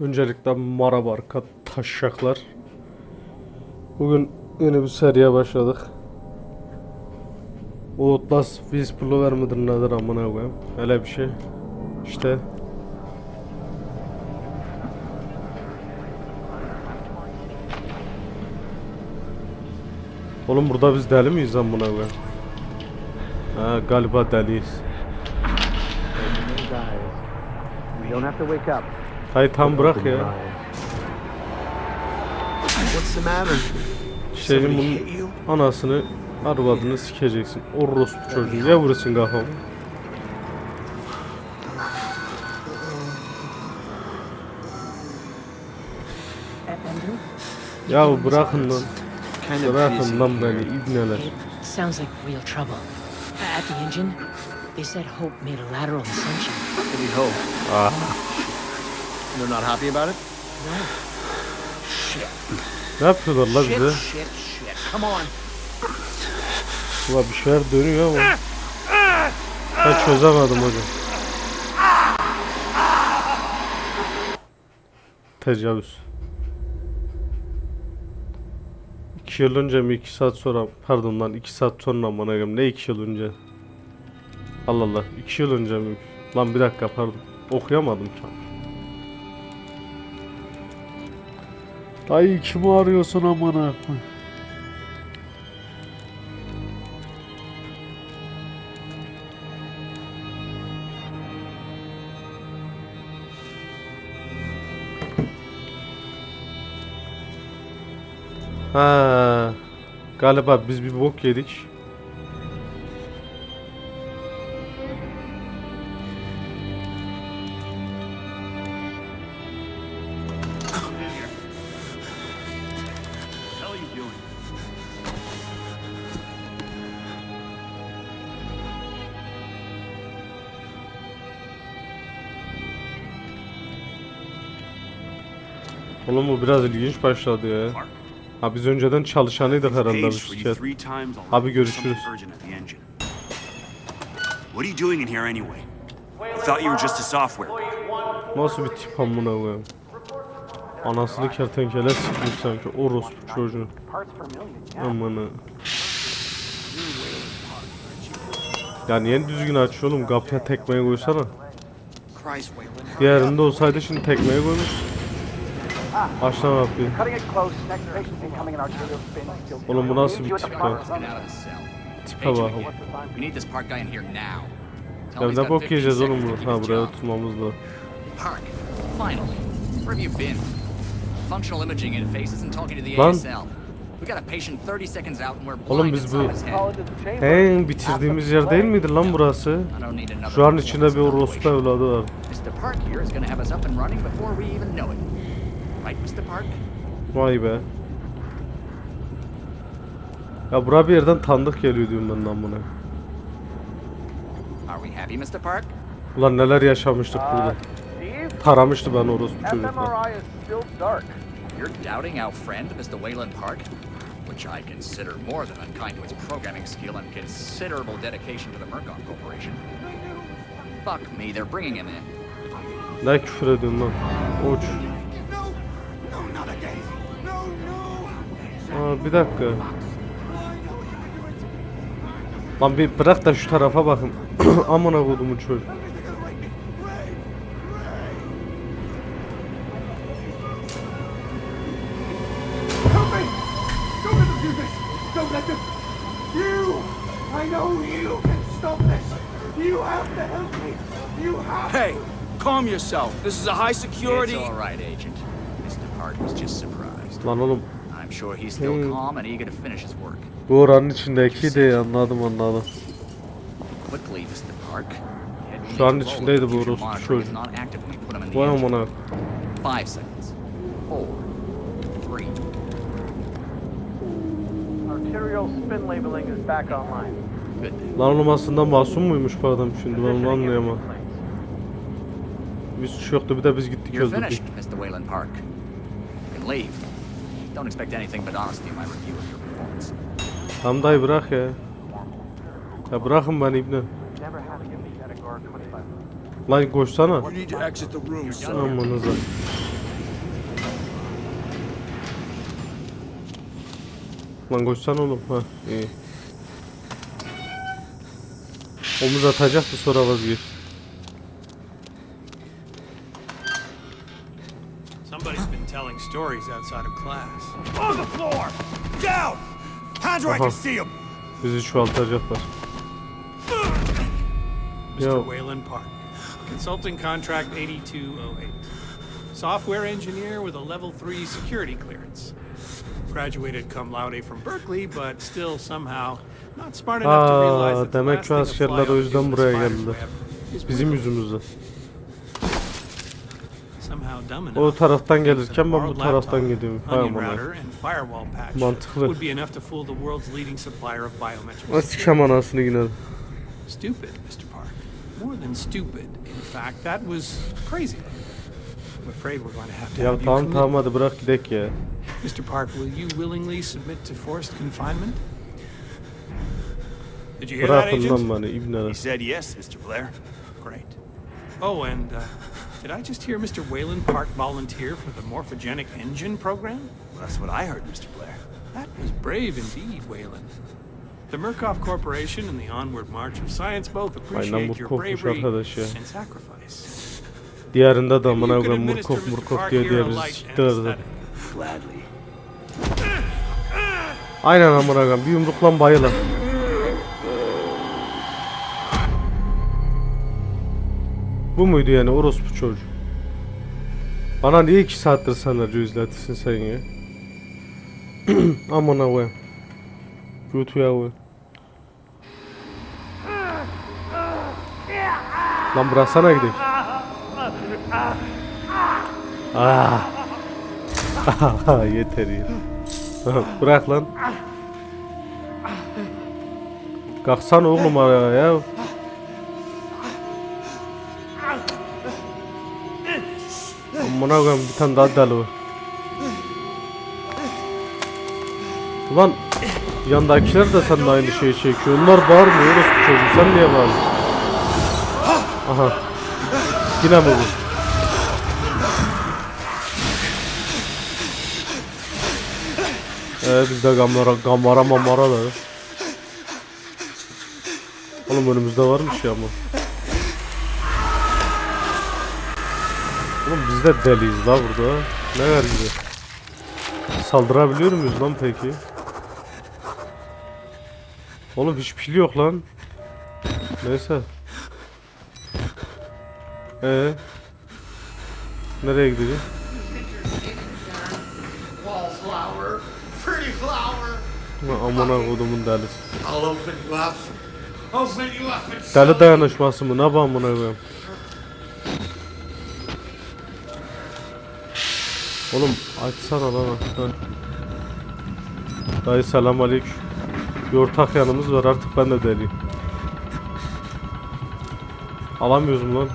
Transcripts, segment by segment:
Öncelikle merhaba arka taşşaklar. Bugün yeni bir seriye başladık. Outlast Whisperer midir nedir amına koyayım. Öyle bir şey. İşte. Oğlum burada biz deli miyiz amına koyayım? Ha galiba deliyiz. You don't have to wake up. Hayır tam bırak ya. What's the matter? Şeyin bunun hit you? anasını arvadını sikeceksin. Orospu çocuğu. Ya vurursun kafamı. Ya bırakın lan. Bırakın lan beni ibneler. It sounds like real trouble. At the engine, they said Hope made a lateral ascension. Maybe hope. Ah. They're not happy about it? No, Ne yapıyorlar la Shit, bize? shit, shit. Come on. Ulan bir şeyler dönüyor ama. Ben çözemedim hocam. Tecavüz. İki yıl önce mi iki saat sonra pardon lan iki saat sonra bana göre ne iki yıl önce Allah Allah iki yıl önce mi lan bir dakika pardon okuyamadım tam Dayı kimi arıyorsun amına koyayım? Ha, galiba biz bir bok yedik. Oğlum bu biraz ilginç başladı ya. Ha biz önceden çalışanıydık herhalde bu şirket. Abi görüşürüz. What are you doing in here anyway? I thought you were just a software. Nasıl bir tip amına koyayım? Anasını kertenkele sıkmış sanki orospu çocuğu. Amına. Ya niye düzgün açıyor oğlum? Kapıya tekmeyi koysana. Diğerinde olsaydı şimdi tekmeyi koymuş. Aç lan kapıyı. Cutting it close. Next patient incoming in arterial spin. Still Oğlum bu nasıl bir You at the tip ya? Tipe bak. oğlum. We need this park guy in here now. Tell Ya ne bok 15 yiyeceğiz oğlum bu? Ha buraya job. oturmamız lazım. Park, finally. Where have you been? Functional imaging interface isn't talking to the. ASL. We got a patient 30 seconds out and we're Oğlum blind biz bu-. He bitirdiğimiz yer değil miydi lan burası? Şu an içinde bir orospu evladı var. Vay be. Ya bura bir yerden tanıdık geliyor diyorum ben lan buna. Are we happy, Mr. Park? Ulan neler yaşamıştık Uh, burada. Taramıştı ben orospu is still dark. You're doubting our friend, Mr. Wayland Park? Which I consider more than unkind to his programming skill and considerable dedication to the Murkoff Corporation. Fuck me, they're bringing him in. Ne küfür ediyorsun lan? Uç. Aa, bir dakika. Lan bir bırak da şu tarafa bakın. Amına kodumun çocuğu. Help me! Don't let them do this! Don't let them... You! I know you can stop this! You have to help me! You have Hey, calm yourself. This is a high security. It's all right, Agent. Mr. Park was just surprised. Lan oğlum I'm sure he's still Hmm. calm and eager to finish his work. bu oranın içindekiydi anladım anladım. Quickly, Mr. Park. Şu an içindeydi bu orospu the Vay amına. Five seconds. Four. Three. Arterial spin labeling is back online. Good. Lan oğlum aslında masum muymuş bu adam şimdi ben onu anlayamam. Bir suç yoktu bir de biz gittik You're öldürdük. finished, Mr. Wayland Park. You can leave. Don't expect anything but honesty in my review of your performance. Hamday bırak ya. Ya bırakın beni İbni. Lan koşsana. Amanıza. Lan koşsana oğlum. Ha iyi. Omuz atacaktı sonra vazgeçti. Outside of class. On the floor! Down! Hands where I can see them! Bizi çoğaltacaklar. Mr. Yo. Wayland Park. Consulting contract 8208. Software engineer with a level 3 security clearance. Graduated cum laude from Berkeley, but still somehow not smart enough to ah, realize that the demek last şu thing a askerler fly o to yüzden do in the buraya spider's geldiler. Bizim work. yüzümüzden. O taraftan gelirken ben bu taraftan gidiyorum. Hay amına. Mantıklı. would be enough to fool the world's leading supplier of biometric Nasıl sikem anasını yine. Stupid, Mr. Park. More than stupid. In fact, that was crazy. I'm afraid we're going to have to Ya have you tamam tamam hadi bırak gidek ya. Mr. Park, will you willingly submit to forced confinement? Did you hear that, Bırakın Agent? beni. He said yes, Mr. Blair. Great. Oh, and uh, did I just hear Mr. Wayland Park volunteer for the morphogenic engine program? Well, that's what I heard, Mr. Blair. That was brave indeed, Wayland. The Murkoff Corporation and the Onward March of Science both appreciate your bravery and sacrifice. Diğerinde de amına koyayım Murkoff. Murkoff Park diye here diye a bizi light siktiler de. anesthetic. Gladly. Aynen amına koyayım bir bayılır. Bu muydu yani orospu çocuğu? Bana niye iki saattir senaryo izletirsin sen ya? Amına koyayım. Götüye koy. Lan bıraksana gidelim. Ah. Yeter ya. Bırak lan. Kalksana oğlum araya ya. Amına koyayım bir tane daha deli var. Ulan yandakiler de seninle aynı şeyi çekiyor. Onlar bağırmıyor orospu çocuğu. Sen niye bağırıyorsun? Aha. Yine mi bu? Ee bizde gamara, gamara mamara da. Oğlum önümüzde varmış ya ama. Oğlum biz de deliyiz la burada. Ne var gibi. Saldırabiliyor muyuz lan peki? Oğlum hiç pil yok lan. Neyse. Ee. Nereye. Ulan Amına kodumun delisi. Deli dayanışması mı? Ne yapayım buna koyayım? Oğlum açsana lan. Lan. Dayı selam aleyküm. Bir ortak yanımız var artık ben de deliyim. Alamıyoruz mu lan?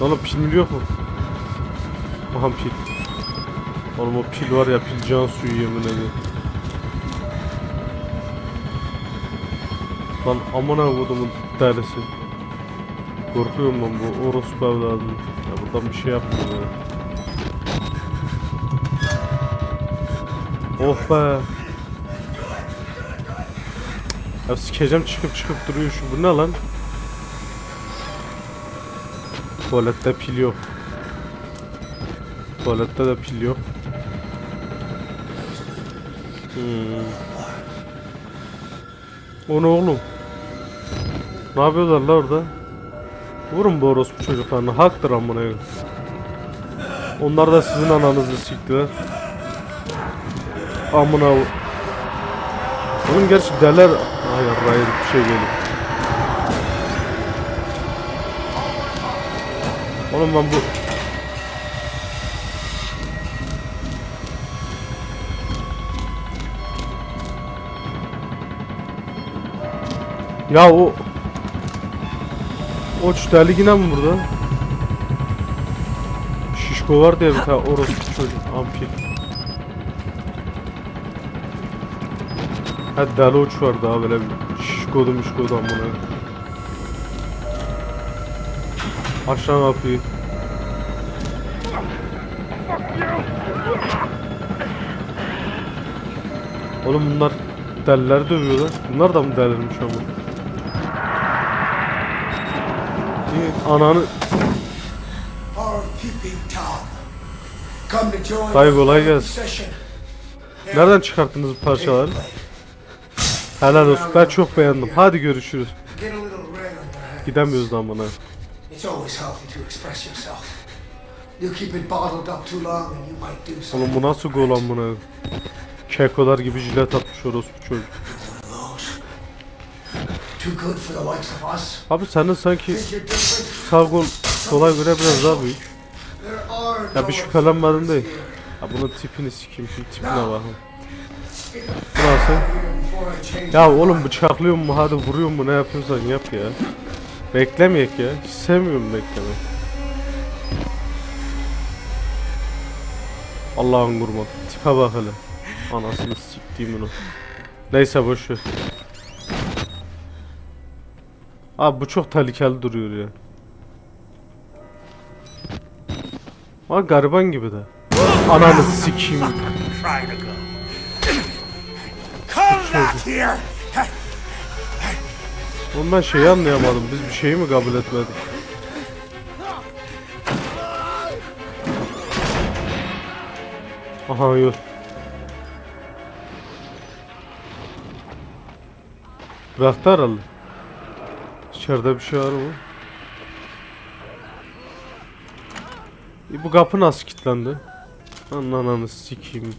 Oğlum pil yok mu? Aha pil. Oğlum o pil var ya pil can suyu yemin ediyorum. Lan amına kodumun delisi. Korkuyorum lan bu orospu evladım. Ya buradan bir şey yapmıyor ya. Oh be. Ya sikeceğim çıkıp çıkıp duruyor şu. Bu ne lan? Tuvalette pil yok. Tuvalette de pil yok. Hmm. O ne oğlum? Ne yapıyorlar la orada? Vurun bu orospu çocuklarını. Haktır amına. Onlar da sizin ananızı siktiler. Amına Oğlum gerçi deler... Hayır hayır bir şey geliyor. Oğlum ben bu... Ya o... O deli yine mi burada? Şişko var diye bir tane orospu çocuk ampil. Ha deli uç var daha böyle şişkodu mişkodu amına. Aşağı kapıyı. Oğlum bunlar deliler dövüyorlar. Bunlar da mı delirmiş ama? Ananı Dayı kolay gelsin. nereden çıkarttınız bu parçaları? Helal olsun. Ben çok beğendim. Hadi görüşürüz. Gidemiyoruz lan bana. Oğlum bu nasıl gol lan buna? Kekolar gibi jilet atmış orospu çocuk. Abi senin sanki sağ gol sola göre biraz daha büyük. Ya bir şüphelenmedim değil. Ya bunun tipini sikeyim şu tipine bakın. Bu nasıl? Ya oğlum bıçaklıyor mu hadi vuruyor mu ne yapıyorsan yap ya. Beklemeyek ya. Hiç sevmiyorum beklemeyi. Allah'ın kurban. Tipe bak hele. Anasını siktiğim bunu. Neyse boş ver. Abi bu çok tehlikeli duruyor ya. Ama gariban gibi de. Ananı sikeyim. Oğlum ben şeyi anlayamadım. Biz bir şeyi mi kabul etmedik? Aha yok. Bıraktı herhalde. İçeride bir şey var mı? E, bu kapı nasıl kilitlendi? Ananı sikeyim.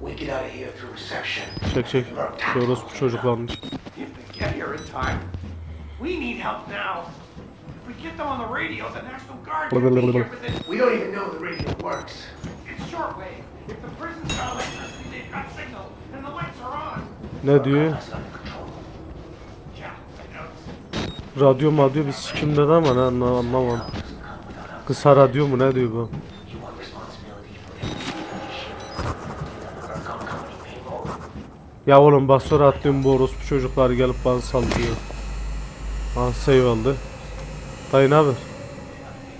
We get out of here through reception. Çek çek. Şu orospu çocuklanmış. If they get here in time, we need help now. If we get them on the radio, the National Guard will be here within... We don't even know the radio works. It's shortwave. If the prison's got electricity, they've got signal, and the lights are on. Ne diyor? I know. Radyo bir sikim dedi ama ne anla- anlamadım. Kısa radyo mu ne diyor bu? Ya oğlum bak sonra attığım bu orospu çocuklar gelip bana saldırıyor. Ah save aldı. Dayı ne haber?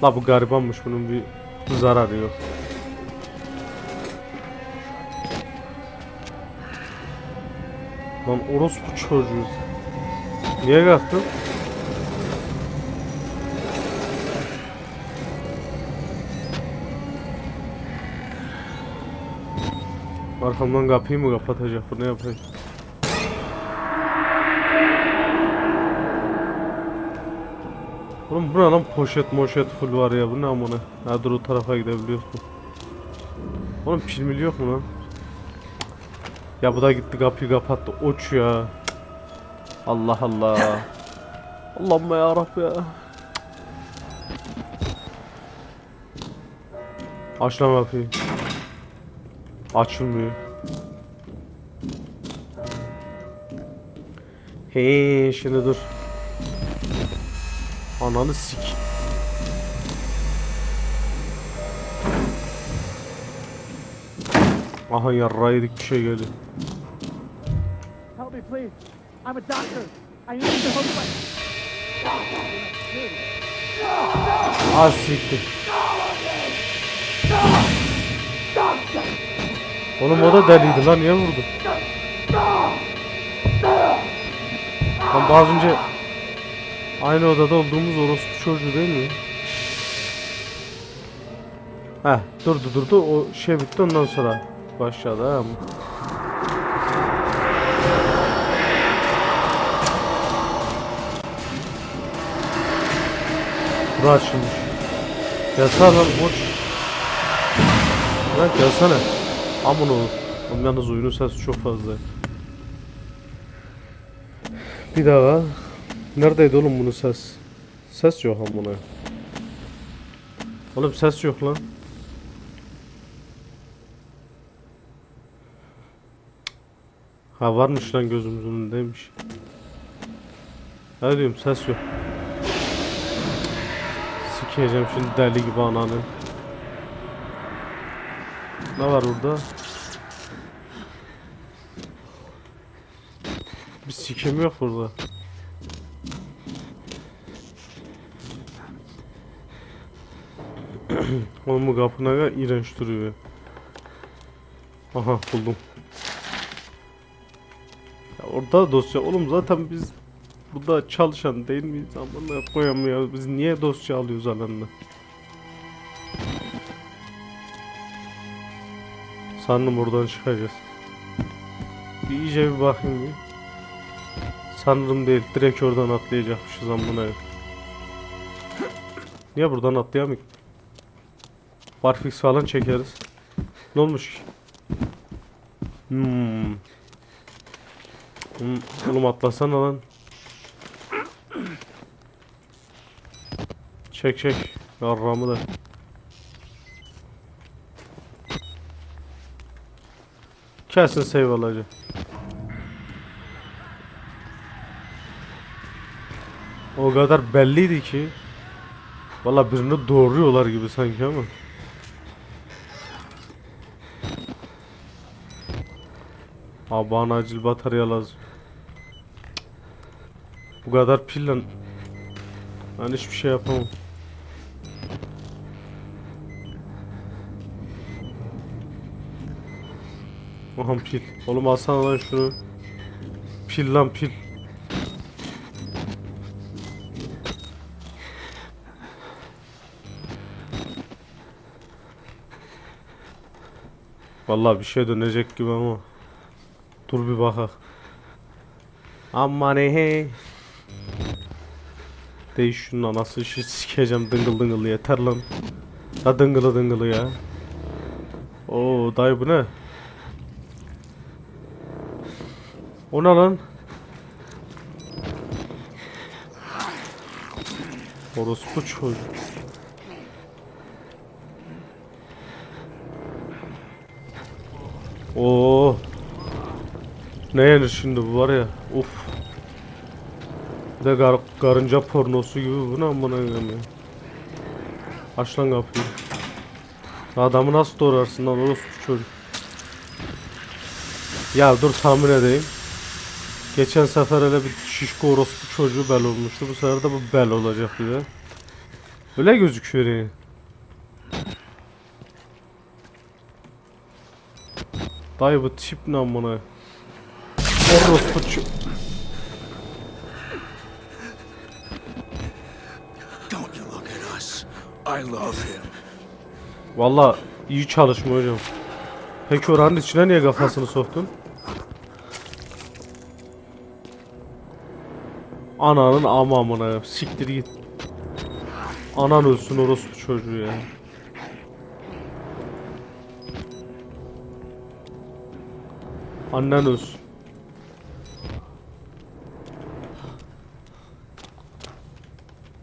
La bu garibanmış bunun bir zararı yok. Lan orospu çocuğu. Niye kalktın? Arkamdan kapıyı mı kapatacak bu ne yapayım? Oğlum bu ne lan poşet moşet full var ya bu ne amına? Ha o tarafa gidebiliyoruz bu. Oğlum pil mil yok mu lan? Ya bu da gitti kapıyı kapattı. Uç ya. Allah Allah. Allah'ım ya Rabbi ya. Aç lan kapıyı. Açılmıyor. He şimdi dur. Ananı sik. Aha yarraydık bir şey geldi. Help me, please. I'm a doctor. I need to hook my... Az siktir. Oğlum o da deliydi lan niye vurdu? Lan az önce aynı odada olduğumuz orospu çocuğu değil mi? Heh durdu durdu o şey bitti ondan sonra başladı ha. Bura açılmış. Gelsene lan boş. Lan gelsene. Aman oğlum. Oğlum yalnız oyunun sesi çok fazla. Bir daha. Neredeydi oğlum bunun ses? Ses yok amına. Oğlum ses yok lan. Ha varmış lan gözümüzün önündeymiş. Ne diyorum ses yok. Sikeceğim şimdi deli gibi ananı. Ne var burada? Bir sikim yok burada. Oğlum bu kapı ne kadar iğrenç duruyor. Aha buldum. Ya orada dosya. Oğlum zaten biz burada çalışan değil miyiz? Koyayım ya. Biz niye dosya alıyoruz alanında? Sandım oradan çıkacağız. Bir iyice bir bakayım bir. Sanırım değil. Direkt oradan atlayacakmışız amına. Niye buradan atlayamık? Barfix falan çekeriz. Ne olmuş ki? Hmm. Oğlum, oğlum atlasana lan. Çek çek. Yarramı da. Kesin save alacak. O kadar belliydi ki. Valla birini doğruyorlar gibi sanki ama. Abi bana acil batarya lazım. Bu kadar pille ben hiçbir şey yapamam. Aha pil. Oğlum alsana lan şunu. Pil lan pil. Vallahi bir şey dönecek gibi ama. Dur bir bakak. Aman he. Değiş şunun anası işi sikeceğim dıngıl dıngıl yeter lan. Ha dıngılı dıngılı ya. Oo dayı bu ne? O ne lan? Orospu çocuk. Oo. Ne yenir şimdi bu var ya. Bir de gar karınca pornosu gibi bu ne amına koyayım ya. Aç lan kapıyı. Adamı nasıl doğrarsın lan orospu çocuk. Ya dur tahmin edeyim. Geçen sefer hele bir şişko orospu çocuğu bel olmuştu. Bu sefer de bu bel olacak bir de. Öyle gözüküyor yani. Dayı bu tip ne amına. Orospu ço- Don't you look at us. I love him. Valla iyi çalışma hocam. Peki oranın içine niye kafasını soktun? Ananın ama amına siktir git. Anan ölsün orospu çocuğu ya. Annen ölsün.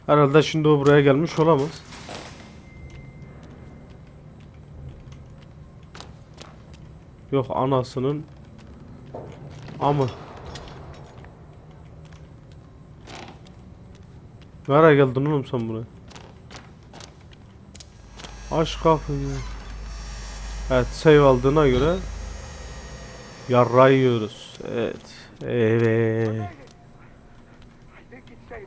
Herhalde şimdi o buraya gelmiş olamaz. Yok anasının ama Nereye geldin oğlum sen buraya? Aç kapıyı. Evet save aldığına göre Yarra yiyoruz. Evet. Evet. I think it's safe.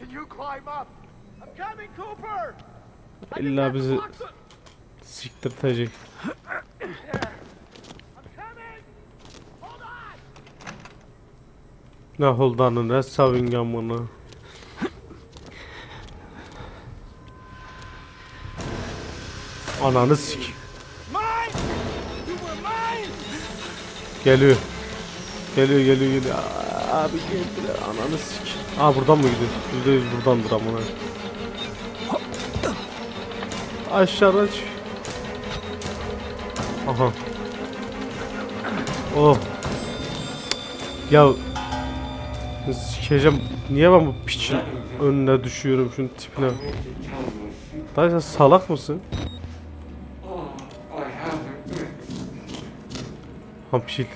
Can you climb up? I'm coming, Cooper! İlla bizi siktirtecek. I'm coming! Hold on! Ne holdanı ne savingamını. Ananı sik. Geliyor. Geliyor geliyor geliyor. Abi geldi. Ananı sik. Aa buradan mı gidiyor? Yüzde yüz buradandır amına. Aşağı aç. Aha. Oh. Ya sikeceğim. Niye ben bu piçin önüne düşüyorum şunun tipine? Dayı sen salak mısın? Hampşil.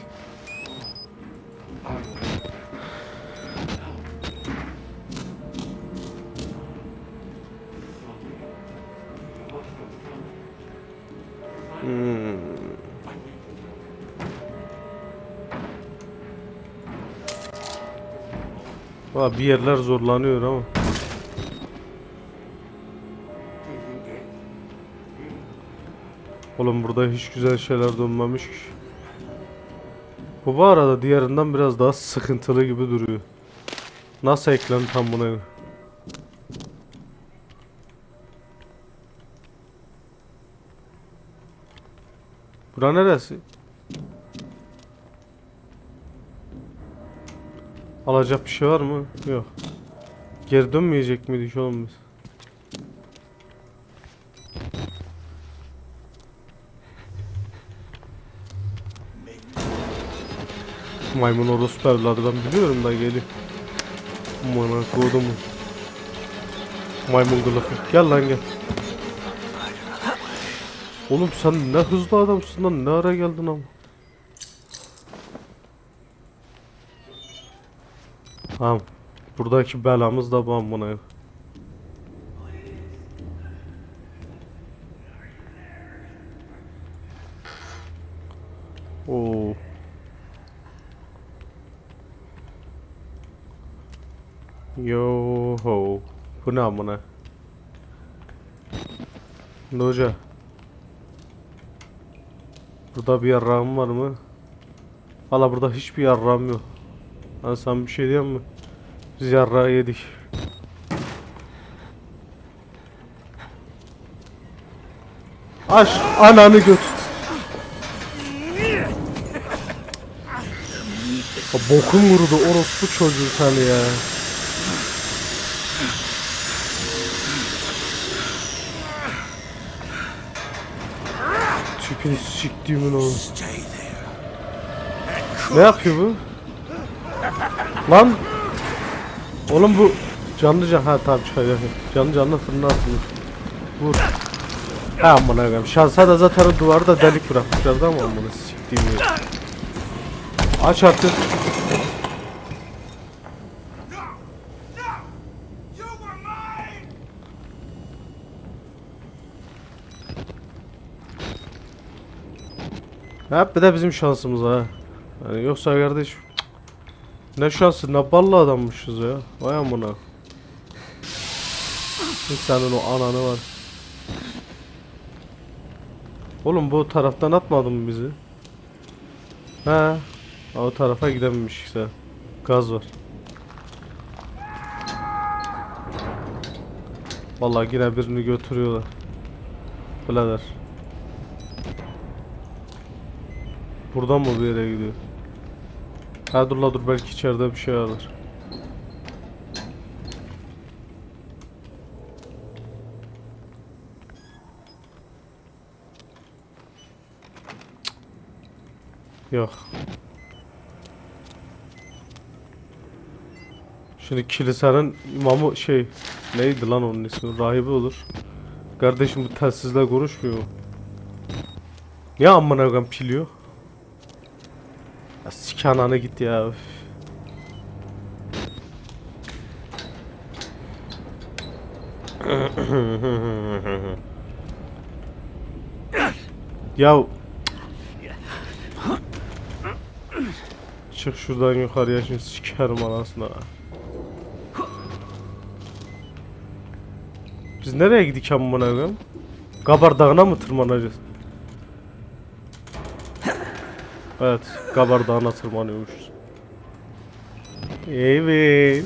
Hmm. Valla bir yerler zorlanıyor ama. Oğlum burada hiç güzel şeyler dönmemiş ki. Bu bu arada diğerinden biraz daha sıkıntılı gibi duruyor. Nasıl eklendi tam buna? Bura neresi? Alacak bir şey var mı? Yok. Geri dönmeyecek miydik oğlum biz? Maymun orospu evladı ben biliyorum da geliyor. Aman kodumu. Maymun kılıkı. Gel lan gel. Oğlum sen ne hızlı adamsın lan ne ara geldin ama. Tamam. Buradaki belamız da bu amına. Bu ne amına? Ne? Burada bir yarrağım var mı? Valla burada hiçbir yarrağım yok. Ben sana bir şey diyeyim mi? Biz yarrağı yedik. Aç ananı göt. Bokun vurdu orospu çocuğu sen ya. Tipini siktiğimin oğlu. Ne yapıyor bu? Lan! Oğlum bu canlı can ha tamam çıkacak. Canlı canlı fırına atılır. Vur. Ha amına koyayım. Şansa da zaten duvarda delik bırakmışlardı ama amına siktiğim. Aç artık. You were mine! Hep bir de bizim şansımız ha. Yani yoksa kardeş ne şansı ne ballı adammışız ya. Vay amına. Hiç Senin o ananı var. Oğlum bu taraftan atmadın mı bizi? He. O tarafa gidememiş işte. Gaz var. Vallahi yine birini götürüyorlar. Birader. Buradan mı bir yere gidiyor? Ha dur la dur belki içeride bir şey alır. Yok. Şimdi kilisenin imamı şey neydi lan onun ismi? Rahibi olur. Kardeşim bu telsizle konuşmuyor mu? Niye amına koyayım pil? Ananı git ya. üf. ya Çık şuradan yukarıya şimdi sikerim anasını. ha. Biz nereye gidik amına koyayım? Gabar Dağı'na mı tırmanacağız? Evet, Gabar Dağı'na tırmanıyormuşuz. Evet.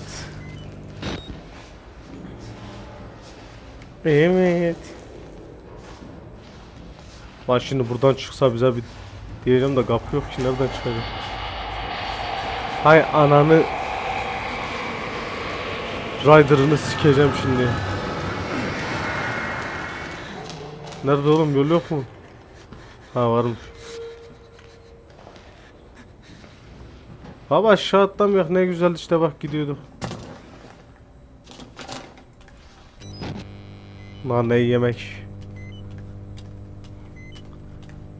Evet. Lan şimdi buradan çıksa bize bir diyeceğim de kapı yok ki nereden çıkacak? Hay ananı Rider'ını sikeceğim şimdi. Nerede oğlum yol yok mu? Ha varmış. Baba aşağı atlamıyor ne güzel işte bak gidiyorduk. Naneyi yemek.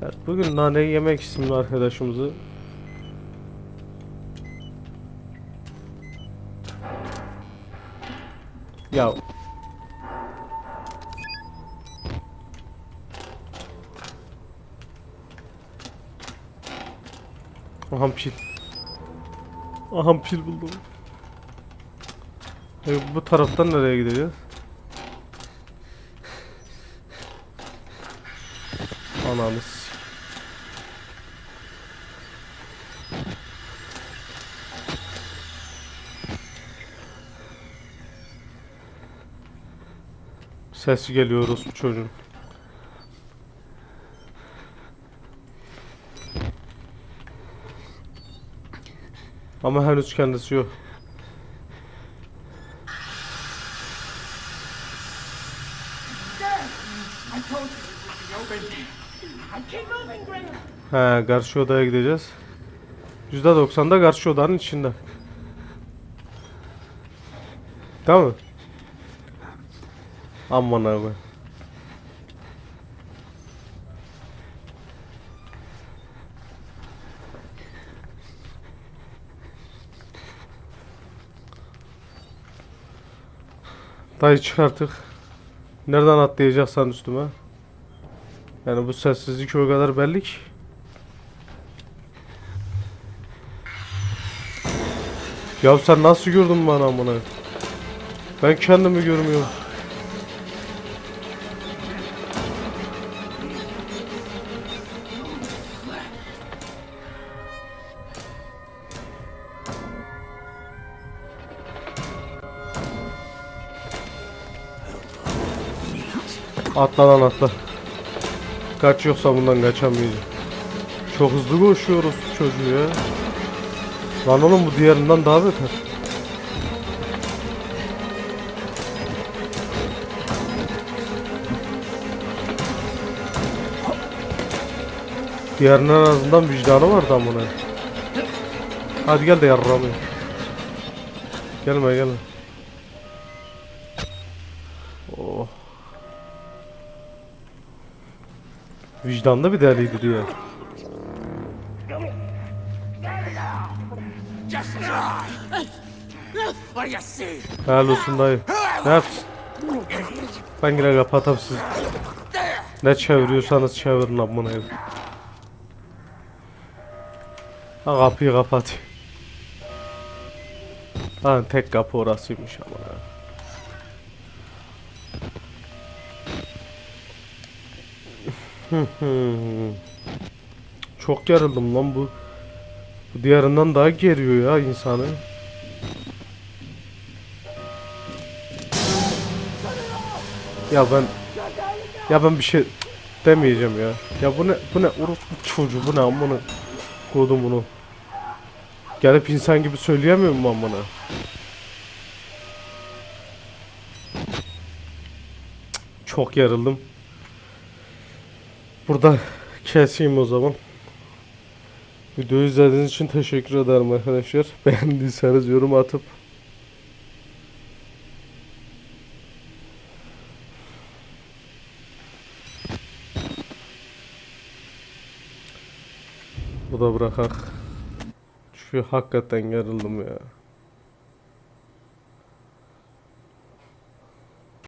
Evet bugün naneyi yemek isimli arkadaşımızı Ya Aham pil. Aham pil buldum. E, bu taraftan nereye gideceğiz? Ananı s- Sesi geliyoruz bu çocuğun. Ama henüz kendisi yok. He, karşı odaya gideceğiz. %90 da karşı odanın içinde. Değil mi? Aman abi. Dayı çık artık. Nereden atlayacaksan üstüme. Yani bu sessizlik o kadar belli ki. Ya sen nasıl gördün bana amına? Ben kendimi görmüyorum. Atla lan atla. Kaç yoksa bundan kaçamayacağım. Çok hızlı koşuyoruz çocuğu ya. Lan oğlum bu diğerinden daha beter. Diğerinin en azından vicdanı vardı amına. Hadi gel de yarramayın. Gelme gelme. Vicdanlı bir deliydi diyor. Helal olsun dayı. Ne yapsın? Ben yine kapatam siz. Ne çeviriyorsanız çevirin amına koyayım. Ha kapıyı kapat. Ha tek kapı orasıymış ama. Çok gerildim lan bu. Bu diğerinden daha geriyor ya insanı. Ya ben ya ben bir şey demeyeceğim ya. Ya bu ne bu ne orospu çocuğu bu ne amına koydum bunu. Gelip insan gibi söyleyemiyor mu amına? Çok yarıldım. Burada keseyim o zaman. Videoyu izlediğiniz için teşekkür ederim arkadaşlar. Beğendiyseniz yorum atıp Bu da bırakak. Çünkü hakikaten yarıldım ya.